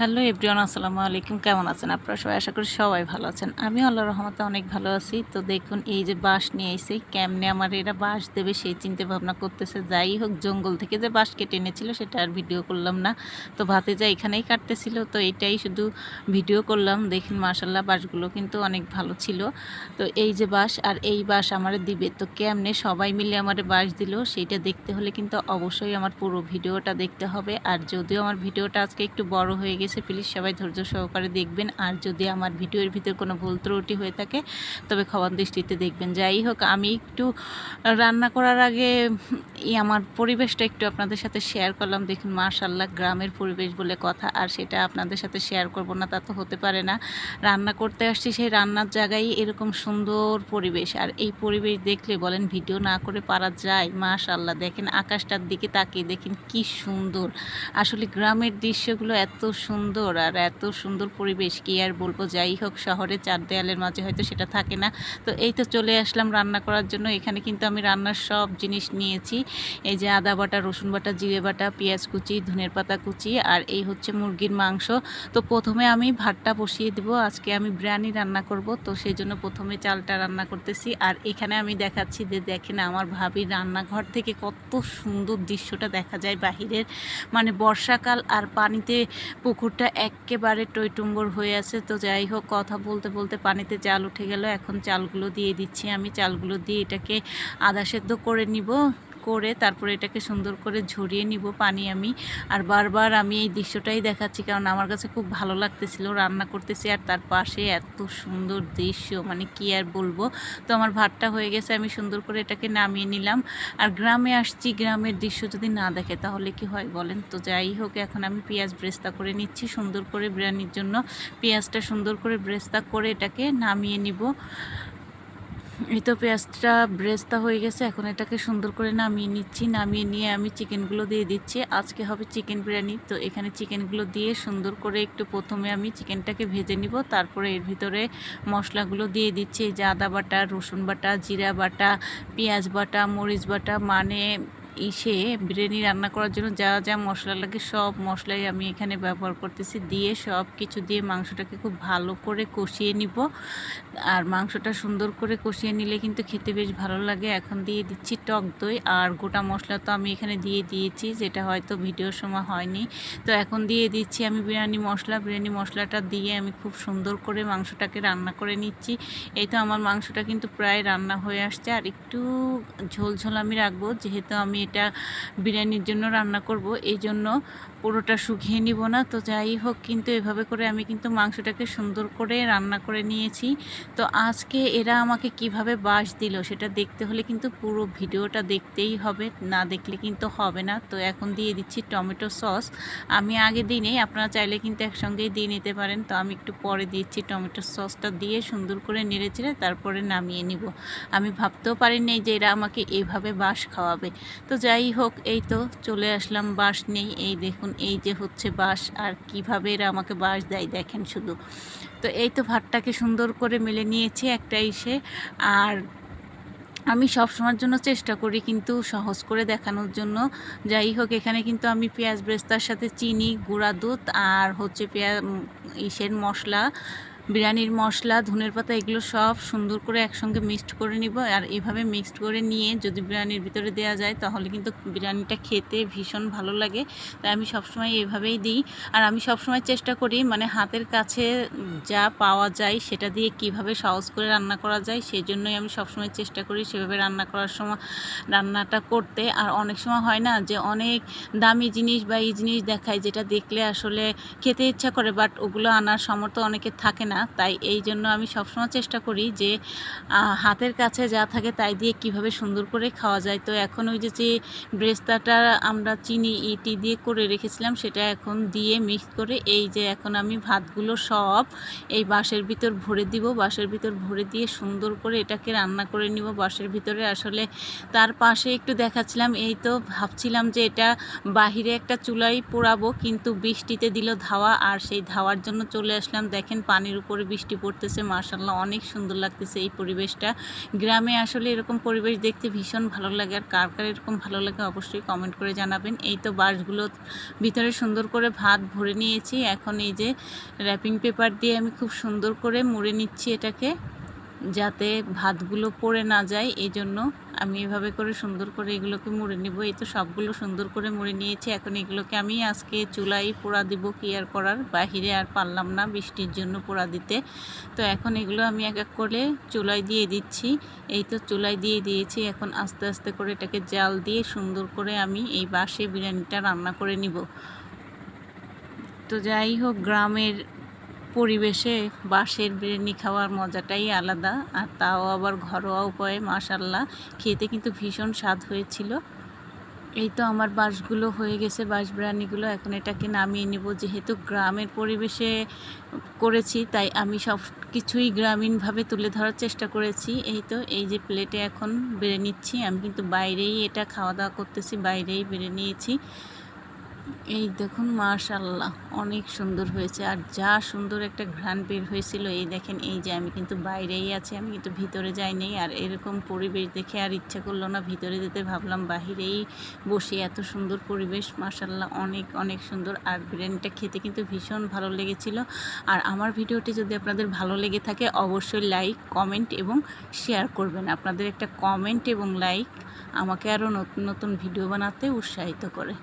Hello everyone, আসসালামু আলাইকুম। কেমন আছেন আপনারা? সবাই আশা করি সবাই ভালো আছেন। আমি আল্লাহ রহমতে অনেক ভালো আছি। তো দেখুন, এই যে বাঁশ নিয়ে এসে কেমনে আমার এরা বাঁশ দেবে সেই চিন্তা ভাবনা করতেছে। যাই হোক, জঙ্গল থেকে যে বাঁশ কেটে এনেছিল, সেটা আর ভিডিও করলাম না। তো ভাতে যা এখানেই কাটতেছিল, তো এটাই শুধু ভিডিও করলাম। দেখুন মার্শাল্লাহ বাঁশগুলো কিন্তু অনেক ভালো ছিল। তো এই যে বাঁশ, আর এই বাঁশ আমার দিবে। তো কেমনে সবাই মিলে আমার বাঁশ দিল, সেইটা দেখতে হলে কিন্তু অবশ্যই আমার পুরো ভিডিওটা দেখতে হবে। আর যদিও আমার ভিডিওটা আজকে একটু বড় হয়ে গেছে প্লিজ সবাই ধৈর্য সহকারে দেখবেন। আর যদি আমার ভিডিওর ভিতর কোনো ভুল ত্রুটি হয়ে থাকে, তবে খবর দৃষ্টিতে দেখবেন। যাই হোক, আমি একটু রান্না করার আগে আমার পরিবেশটা একটু আপনাদের সাথে শেয়ার করলাম। দেখুন মাশাল্লাহ গ্রামের পরিবেশ বলে কথা, আর সেটা আপনাদের সাথে শেয়ার করব না, তা তো হতে পারে না। রান্না করতে আসছি, সেই রান্নার জায়গায় এরকম সুন্দর পরিবেশ। আর এই পরিবেশ দেখলে বলেন, ভিডিও না করে পারা যায়। মাশাল্লাহ দেখেন আকাশটার দিকে তাকিয়ে দেখেন কি সুন্দর। আসলে গ্রামের দৃশ্যগুলো এত সুন্দর আর এত সুন্দর পরিবেশ কি আর বলব? যাই হোক, শহরে চার দেয়ালের মাঝে হয়তো সেটা থাকে না। তো এই তো চলে আসলাম রান্না করার জন্য। এখানে কিন্তু আমি রান্নার সব জিনিস নিয়েছি। এই যে আদা বাটা, রসুন বাটা, জিরে বাটা, পেঁয়াজ কুচি, ধনের পাতা কুচি আর এই হচ্ছে মুরগির মাংস। তো প্রথমে আমি ভাতটা বসিয়ে দিব। আজকে আমি বিরিয়ানি রান্না করব। তো সেই জন্য প্রথমে চালটা রান্না করতেছি। আর এখানে আমি দেখাচ্ছি যে দেখেন আমার ভাবির রান্নাঘর থেকে কত সুন্দর দৃশ্যটা দেখা যায় বাহিরের। মানে বর্ষাকাল আর পানিতে পুকুরটা একেবারে টইটুম্বর হয়ে আছে। তো যাই হোক, কথা বলতে বলতে পানিতে চাল উঠে গেল। এখন চালগুলো দিয়ে দিচ্ছি আমি। চালগুলো দিয়ে এটাকে আদা সেদ্ধ করে নিব। করে তারপরে এটাকে সুন্দর করে ঝরিয়ে নিব পানি আমি। আর বারবার আমি এই দৃশ্যটাই দেখাচ্ছি কারণ আমার কাছে খুব ভালো লাগতেছিল, রান্না করতেছি আর তার পাশে এত সুন্দর দৃশ্য মানে কি আর বলব। তো আমার ভাতটা হয়ে গেছে, আমি সুন্দর করে এটাকে নামিয়ে নিলাম। আর গ্রামে আসছি, গ্রামের দৃশ্য যদি না দেখে তাহলে কি হয় বলেন? তো যাই হোক, এখন আমি পেঁয়াজ ব্রেস্তা করে নিচ্ছি, সুন্দর করে বিরিয়ানির জন্য। পেঁয়াজটা সুন্দর করে ব্রেস্তা করে এটাকে নামিয়ে নিব। এই তো পেঁয়াজটা ব্রেস্তা হয়ে গেছে, এখন এটাকে সুন্দর করে নামিয়ে নিচ্ছি, নামিয়ে নিয়ে আমি চিকেনগুলো দিয়ে দিচ্ছি। আজকে হবে চিকেন বিরিয়ানি, তো এখানে চিকেনগুলো দিয়ে সুন্দর করে একটু প্রথমে আমি চিকেনটাকে ভেজে নিব, তারপরে এর ভিতরে মশলাগুলো দিয়ে দিচ্ছি, এই যে আদা বাটা, রসুন বাটা, জিরা বাটা, পেঁয়াজ বাটা, মরিচ বাটা মানে ইসে বিরিয়ানি রান্না করার জন্য যা যা মশলা লাগে সব মশলাই আমি এখানে ব্যবহার করতেছি। দিয়ে সব কিছু দিয়ে মাংসটাকে খুব ভালো করে কষিয়ে নিব। আর মাংসটা সুন্দর করে কষিয়ে নিলে কিন্তু খেতে বেশ ভালো লাগে। এখন দিয়ে দিচ্ছি টক দই। আর গোটা মশলা তো আমি এখানে দিয়ে দিয়েছি, যেটা হয়তো ভিডিওর সময় হয়নি। তো এখন দিয়ে দিচ্ছি আমি বিরিয়ানি মশলা। বিরিয়ানি মশলাটা দিয়ে আমি খুব সুন্দর করে মাংসটাকে রান্না করে নিচ্ছি। এই তো আমার মাংসটা কিন্তু প্রায় রান্না হয়ে আসছে। আর একটু ঝোল ঝোল আমি রাখব, যেহেতু আমি এটা বিরিয়ানির জন্য রান্না করব। এই জন্য পুরোটা শুকিয়ে নিব না, তো যাই হোক, কিন্তু এভাবে করে আমি কিন্তু মাংসটাকে সুন্দর করে রান্না করে নিয়েছি। তো আজকে এরা আমাকে কীভাবে বাস দিল সেটা দেখতে হলে কিন্তু পুরো ভিডিওটা দেখতেই হবে, না দেখলে কিন্তু হবে না। তো এখন দিয়ে দিচ্ছি টমেটো সস। আমি আগে দিই নেই আপনারা চাইলে কিন্তু একসঙ্গেই দিয়ে নিতে পারেন। তো আমি একটু পরে দিচ্ছি টমেটো সসটা দিয়ে সুন্দর করে নেড়ে চেড়ে তারপরে নামিয়ে নিব। আমি ভাবতেও পারিনি যে এরা আমাকে এভাবে বাস খাওয়াবে। তো যাই হোক, এই তো চলে আসলাম বাস নেই এই দেখুন এই যে হচ্ছে বাস আর কীভাবে এরা আমাকে বাস দেয় দেখেন শুধু। তো এই তো ভাতটাকে সুন্দর করে মেলে নিয়েছে একটা ইসে। আর আমি সব সময়ের জন্য চেষ্টা করি কিন্তু সহজ করে দেখানোর জন্য। যাই হোক, এখানে কিন্তু আমি পেঁয়াজ ব্রেস্তার সাথে চিনি, গুঁড়া দুধ আর হচ্ছে পেঁয়াজ ইসের মশলা বিরিয়ানির মশলা, ধনের পাতা, এগুলো সব সুন্দর করে একসঙ্গে মিক্সড করে নিব। আর এভাবে মিক্সড করে নিয়ে যদি বিরিয়ানির ভিতরে দেওয়া যায়, তাহলে কিন্তু বিরিয়ানিটা খেতে ভীষণ ভালো লাগে। তাই আমি সবসময় এভাবেই দিই। আর আমি সবসময় চেষ্টা করি মানে হাতের কাছে যা পাওয়া যায়, সেটা দিয়ে কীভাবে সহজ করে রান্না করা যায় সেই জন্যই আমি সবসময় চেষ্টা করি সেভাবে রান্না করার সময়, রান্নাটা করতে। আর অনেক সময় হয় না যে অনেক দামি জিনিস বা এই জিনিস দেখায়, যেটা দেখলে আসলে খেতে ইচ্ছা করে, বাট ওগুলো আনার সামর্থ্য অনেকের থাকে না তাই এই জন্য আমি সবসময় চেষ্টা করি যে হাতের কাছে যা থাকে তাই দিয়ে কীভাবে সুন্দর করে খাওয়া যায়। তো এখন ওই যে যে ব্রেস্তাটা আমরা চিনি, ইটি দিয়ে করে রেখেছিলাম, সেটা এখন দিয়ে মিক্স করে এই যে এখন আমি ভাতগুলো সব এই বাঁশের ভিতর ভরে দিব। বাঁশের ভিতর ভরে দিয়ে সুন্দর করে এটাকে রান্না করে নিব। বাঁশের ভিতরে আসলে তার পাশে একটু দেখাচ্ছিলাম, এই তো ভাবছিলাম যে এটা বাহিরে একটা চুলাই পোড়াবো, কিন্তু বৃষ্টিতে দিল ধাওয়া, আর সেই ধাওয়ার জন্য চলে আসলাম। দেখেন পানির উপরে বৃষ্টি পড়তেছে মার্শাল্লাহ অনেক সুন্দর লাগতেছে এই পরিবেশটা। গ্রামে আসলে এরকম পরিবেশ দেখতে ভীষণ ভালো লাগে আর কার কার এরকম ভালো লাগে অবশ্যই কমেন্ট করে জানাবেন। এই তো বাঁশগুলো ভিতরে সুন্দর করে ভাত ভরে নিয়েছি, এখন এই যে র্যাপিং পেপার দিয়ে আমি খুব সুন্দর করে মুড়ে নিচ্ছি এটাকে, যাতে ভাতগুলো পড়ে না যায় এই জন্য আমি এভাবে করে সুন্দর করে এগুলোকে মুড়ে নিব। এই তো সবগুলো সুন্দর করে মুড়ে নিয়েছি। এখন এগুলোকে আমি আজকে চুলাই পোড়া দিব কি আর করার? বাহিরে আর পারলাম না বৃষ্টির জন্য পোড়া দিতে। তো এখন এগুলো আমি এক এক করে চুলাই দিয়ে দিচ্ছি। এই তো চুলাই দিয়ে দিয়েছি। এখন আস্তে আস্তে করে এটাকে জাল দিয়ে সুন্দর করে আমি এই বাসে বিরিয়ানিটা রান্না করে নিব। তো যাই হোক, গ্রামের পরিবেশে বাঁশের বিরিয়ানি খাওয়ার মজাটাই আলাদা, আর তাও আবার ঘরোয়া উপায়ে মাশাল্লাহ খেতে কিন্তু ভীষণ স্বাদ হয়েছিল। এই তো আমার বাঁশগুলো হয়ে গেছে, বাঁশ বিরিয়ানিগুলো। এখন এটাকে নামিয়ে নিব। যেহেতু গ্রামের পরিবেশে করেছি, তাই আমি সব কিছুই গ্রামীণভাবে তুলে ধরার চেষ্টা করেছি। এই তো, এই যে প্লেটে এখন বেড়ে নিচ্ছি। আমি কিন্তু বাইরেই এটা খাওয়া দাওয়া করতেছি, বাইরেই বেড়ে নিয়েছি। এই দেখুন মাশাল্লাহ অনেক সুন্দর হয়েছে। আর যা সুন্দর একটা ঘ্রাণ বের হয়েছিল, এই দেখেন, এই যে আমি কিন্তু বাইরেই আছি, আমি কিন্তু ভিতরে যাইনি আর এরকম পরিবেশ দেখে আর ইচ্ছা করল না, ভিতরে যেতে ভাবলাম, বাহিরেই বসে এত সুন্দর পরিবেশ মাশাল্লাহ অনেক অনেক সুন্দর। আর বিরিয়ানিটা খেতে কিন্তু ভীষণ ভালো লেগেছিল। আর আমার ভিডিওটি যদি আপনাদের ভালো লেগে থাকে, অবশ্যই লাইক, কমেন্ট এবং শেয়ার করবেন। আপনাদের একটা কমেন্ট এবং লাইক আমাকে আরও নতুন নতুন ভিডিও বানাতে উৎসাহিত করে।